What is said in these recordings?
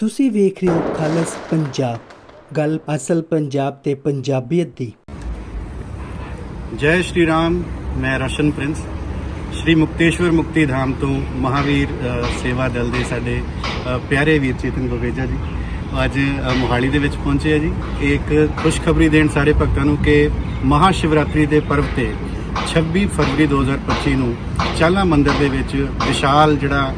ਤੁਸੀਂ ਵੇਖ ਰਹੇ ਹੋ ਖਾਲਸ ਪੰਜਾਬ। ਗੱਲ ਅਸਲ ਪੰਜਾਬ ਤੇ ਪੰਜਾਬੀਅਤ ਦੀ। ਜੈ ਸ਼੍ਰੀ ਰਾਮ, ਮੈਂ ਰਸ਼ਨ ਪ੍ਰਿੰਸ। ਸ਼੍ਰੀ ਮੁਕਤੇਸ਼ਵਰ ਮੁਕਤੀ ਧਾਮ ਤੋਂ ਮਹਾਵੀਰ ਸੇਵਾ ਦਲ ਦੇ ਸਾਡੇ ਪਿਆਰੇ ਵੀਰ ਚੇਤਨ ਗੋਗੇਜਾ ਜੀ। ਅੱਜ ਮੋਹਾਲੀ ਦੇ ਵਿੱਚ ਪਹੁੰਚੇ ਆ ਜੀ। ਇਹ ਇੱਕ ਖੁਸ਼ਖਬਰੀ ਦੇਣ ਸਾਰੇ ਭਗਤਾਂ ਨੂੰ ਕਿ ਮਹਾ ਸ਼ਿਵਰਾਤਰੀ ਦੇ ਪਰਵ ਤੇ 26 ਫਰਵਰੀ 2025 ਨੂੰ ਚਾਲਾ ਮੰਦਿਰ ਦੇ ਵਿੱਚ ਵਿਸ਼ਾਲ ਜਿਹੜਾ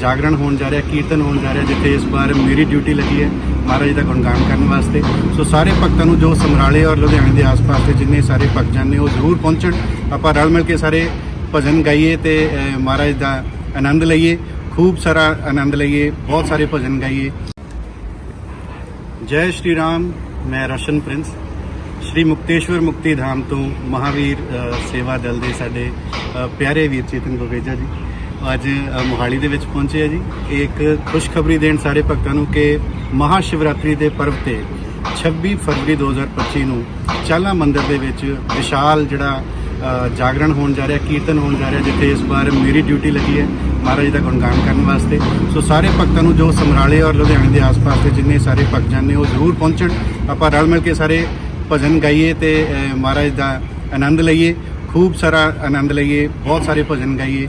ਜਾਗਰਣ ਹੋਣ ਜਾ ਰਿਹਾ, ਕੀਰਤਨ ਹੋਣ ਜਾ ਰਿਹਾ, ਜਿੱਥੇ ਇਸ ਵਾਰ ਮੇਰੀ ਡਿਊਟੀ ਲੱਗੀ ਹੈ ਮਹਾਰਾਜ ਦਾ ਗੁਣਗਾਨ ਕਰਨ ਵਾਸਤੇ। ਸੋ ਸਾਰੇ ਭਗਤਾਂ ਨੂੰ ਜੋ ਸਮਰਾਲੇ ਔਰ ਲੁਧਿਆਣੇ ਦੇ ਆਸ-ਪਾਸ ਦੇ ਜਿੰਨੇ ਸਾਰੇ ਭਗਤ ਨੇ, ਉਹ ਜ਼ਰੂਰ ਪਹੁੰਚਣ। ਆਪਾਂ ਰਲ ਮਿਲ ਕੇ ਸਾਰੇ ਭਜਨ ਗਾਈਏ ਤੇ ਮਹਾਰਾਜ ਦਾ ਆਨੰਦ ਲਈਏ। ਖੂਬ ਸਾਰਾ ਆਨੰਦ ਲਈਏ, ਬਹੁਤ ਸਾਰੇ ਭਜਨ ਗਾਈਏ। ਜੈ ਸ਼੍ਰੀ ਰਾਮ, ਮੈਂ ਰਸ਼ਨ ਪ੍ਰਿੰਸ। ਸ਼੍ਰੀ ਮੁਕਤੇਸ਼ਵਰ ਮੁਕਤੀ ਧਾਮ ਤੋਂ ਮਹਾਵੀਰ ਸੇਵਾ ਦਲ ਦੇ ਸਾਡੇ ਪਿਆਰੇ ਵੀਰ ਚੇਤਨ ਗੋਗੇਜਾ ਜੀ। ਅੱਜ ਮੋਹਾਲੀ ਦੇ ਵਿੱਚ ਪਹੁੰਚੇ ਆ ਜੀ। ਇਹ ਇੱਕ ਖੁਸ਼ਖਬਰੀ ਦੇਣ ਸਾਰੇ ਭਗਤਾਂ ਨੂੰ ਕਿ ਮਹਾ ਸ਼ਿਵਰਾਤਰੀ ਦੇ ਪਰਵ ਤੇ 26 ਫਰਵਰੀ 2025 ਨੂੰ ਚਾਲਾ ਮੰਦਿਰ ਦੇ ਵਿੱਚ ਵਿਸ਼ਾਲ ਜਿਹੜਾ ਜਾਗਰਣ ਹੋਣ ਜਾ ਰਿਹਾ, ਕੀਰਤਨ ਹੋਣ ਜਾ ਰਿਹਾ, ਜਿੱਥੇ ਇਸ ਵਾਰ ਮੇਰੀ ਡਿਊਟੀ ਲੱਗੀ ਹੈ ਮਹਾਰਾਜ ਦਾ ਗੁਣਗਾਨ ਕਰਨ ਵਾਸਤੇ। ਸੋ ਸਾਰੇ ਭਗਤਾਂ ਨੂੰ ਜੋ ਸਮਰਾਲੇ ਔਰ ਲੁਧਿਆਣੇ ਦੇ ਆਸ-ਪਾਸ ਦੇ ਜਿੰਨੇ ਸਾਰੇ ਭਗਤ ਨੇ, ਉਹ ਜ਼ਰੂਰ ਪਹੁੰਚਣ। ਆਪਾਂ ਰਲ ਮਿਲ ਕੇ ਸਾਰੇ ਭਜਨ ਗਾਈਏ ਤੇ ਮਹਾਰਾਜ ਦਾ ਆਨੰਦ ਲਈਏ। ਖੂਬ ਸਾਰਾ ਆਨੰਦ ਲਈਏ, ਬਹੁਤ ਸਾਰੇ ਭਜਨ ਗਾਈਏ।